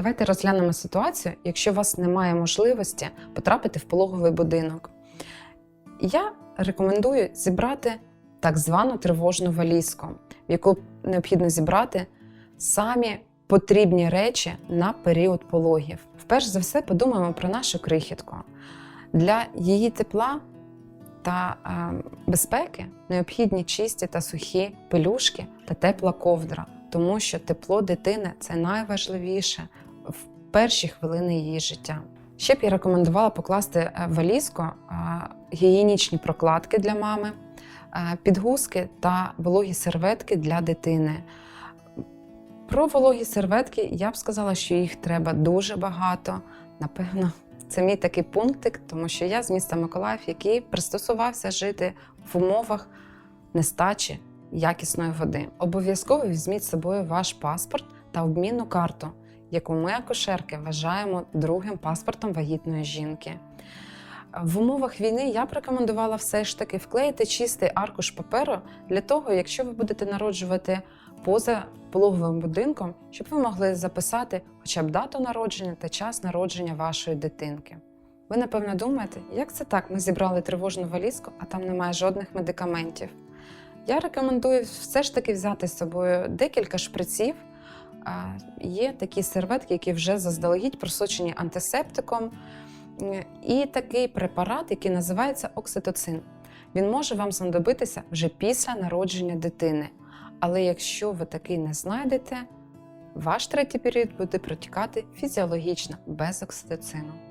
Давайте розглянемо ситуацію, якщо у вас немає можливості потрапити в пологовий будинок. Я рекомендую зібрати так звану тривожну валізку, в яку необхідно зібрати самі потрібні речі на період пологів. Вперше за все подумаємо про нашу крихітку. Для її тепла та е, безпеки необхідні чисті та сухі пелюшки та тепла ковдра, тому що тепло дитини це найважливіше в перші хвилини її життя. Ще б я рекомендувала покласти е, в гігієнічні прокладки для мами, е, підгузки та вологі серветки для дитини. Про вологі серветки я б сказала, що їх треба дуже багато. Напевно, це мій такий пунктик, тому що я з міста Миколаїв, який пристосувався жити в умовах нестачі якісної води. Обов'язково візьміть з собою ваш паспорт та обмінну карту, яку ми, акушерки, вважаємо другим паспортом вагітної жінки. В умовах війни я б рекомендувала все ж таки вклеїти чистий аркуш паперу для того, якщо ви будете народжувати поза пологовим будинком, щоб ви могли записати хоча б дату народження та час народження вашої дитинки. Ви напевно думаєте, як це так? Ми зібрали тривожну валізку, а там немає жодних медикаментів. Я рекомендую все ж таки взяти з собою декілька шприців. Є такі серветки, які вже заздалегідь просочені антисептиком, і такий препарат, який називається окситоцин. Він може вам знадобитися вже після народження дитини. Але якщо ви такий не знайдете, ваш третій період буде протікати фізіологічно без окситоцину.